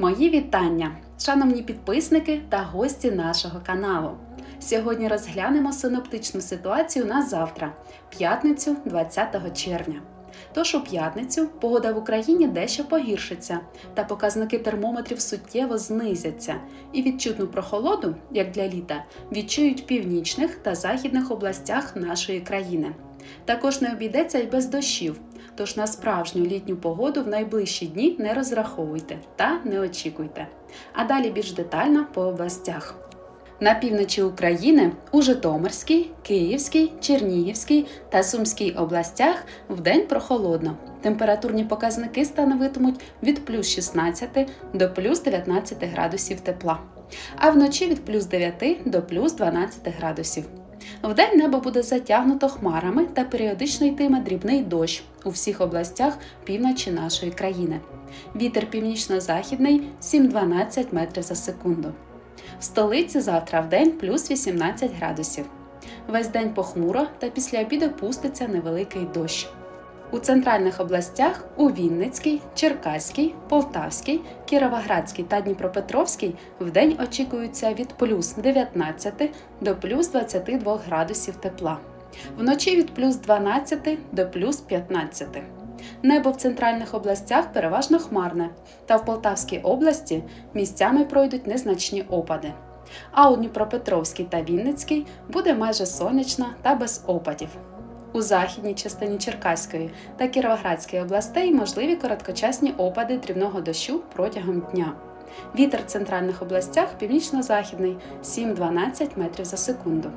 Мої вітання, шановні підписники та гості нашого каналу. Сьогодні розглянемо синоптичну ситуацію на завтра, п'ятницю 20 червня. Тож у п'ятницю погода в Україні дещо погіршиться, та показники термометрів суттєво знизяться, і відчутну прохолоду, як для літа, відчують в північних та західних областях нашої країни. Також не обійдеться й без дощів, тож на справжню літню погоду в найближчі дні не розраховуйте та не очікуйте. А далі більш детально по областях. На півночі України у Житомирській, Київській, Чернігівській та Сумській областях вдень прохолодно. Температурні показники становитимуть від плюс 16 до плюс 19 градусів тепла, а вночі від плюс 9 до плюс 12 градусів. Вдень небо буде затягнуто хмарами та періодично йтиме дрібний дощ у всіх областях півночі нашої країни. Вітер північно-західний 7-12 метрів за секунду. В столиці завтра в день плюс 18 градусів. Весь день похмуро та після обіду пуститься невеликий дощ. У центральних областях у Вінницькій, Черкаській, Полтавській, Кіровоградській та Дніпропетровській вдень очікується від плюс 19 до плюс 22 градусів тепла, вночі від плюс 12 до плюс 15. Небо в центральних областях переважно хмарне, та в Полтавській області місцями пройдуть незначні опади. А у Дніпропетровській та Вінницькій буде майже сонячно та без опадів. У західній частині Черкаської та Кіровоградської областей можливі короткочасні опади дрібного дощу протягом дня. Вітер в центральних областях північно-західний 7-12 метрів за секунду.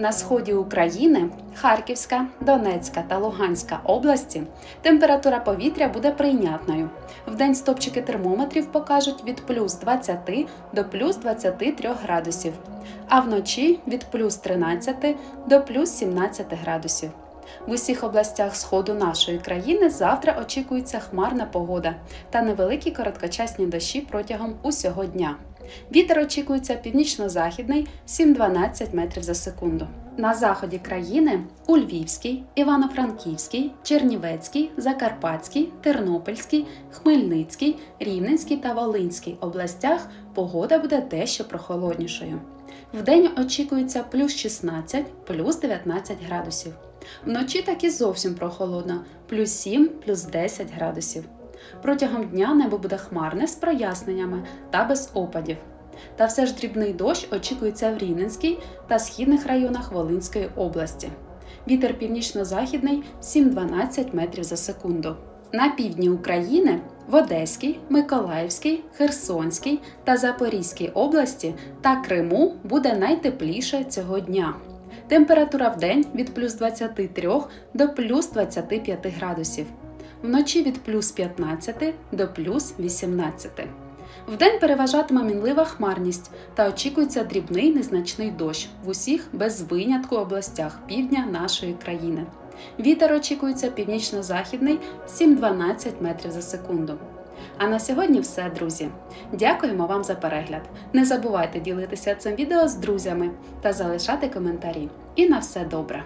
На сході України, Харківська, Донецька та Луганська області температура повітря буде прийнятною. Вдень стопчики термометрів покажуть від плюс 20 до плюс 23 градусів, а вночі від плюс 13 до плюс 17 градусів. В усіх областях сходу нашої країни завтра очікується хмарна погода та невеликі короткочасні дощі протягом усього дня. Вітер очікується північно-західний 7-12 метрів за секунду. На заході країни у Львівській, Івано-Франківській, Чернівецькій, Закарпатській, Тернопільській, Хмельницькій, Рівненській та Волинській областях погода буде дещо прохолоднішою. Вдень очікується плюс 16, плюс 19 градусів. Вночі так і зовсім прохолодно плюс 7, плюс 10 градусів. Протягом дня небо буде хмарне з проясненнями та без опадів. Та все ж дрібний дощ очікується в Рівненській та східних районах Волинської області. Вітер північно-західний 7-12 метрів за секунду. На півдні України в Одеській, Миколаївській, Херсонській та Запорізькій області та Криму буде найтепліше цього дня. Температура в день від плюс 23 до плюс 25 градусів вночі від плюс 15 до плюс 18. Вдень переважатиме мінлива хмарність та очікується дрібний незначний дощ в усіх без винятку областях півдня нашої країни. Вітер очікується північно-західний 7-12 метрів за секунду. А на сьогодні все, друзі. Дякуємо вам за перегляд. Не забувайте ділитися цим відео з друзями та залишати коментарі. І на все добре!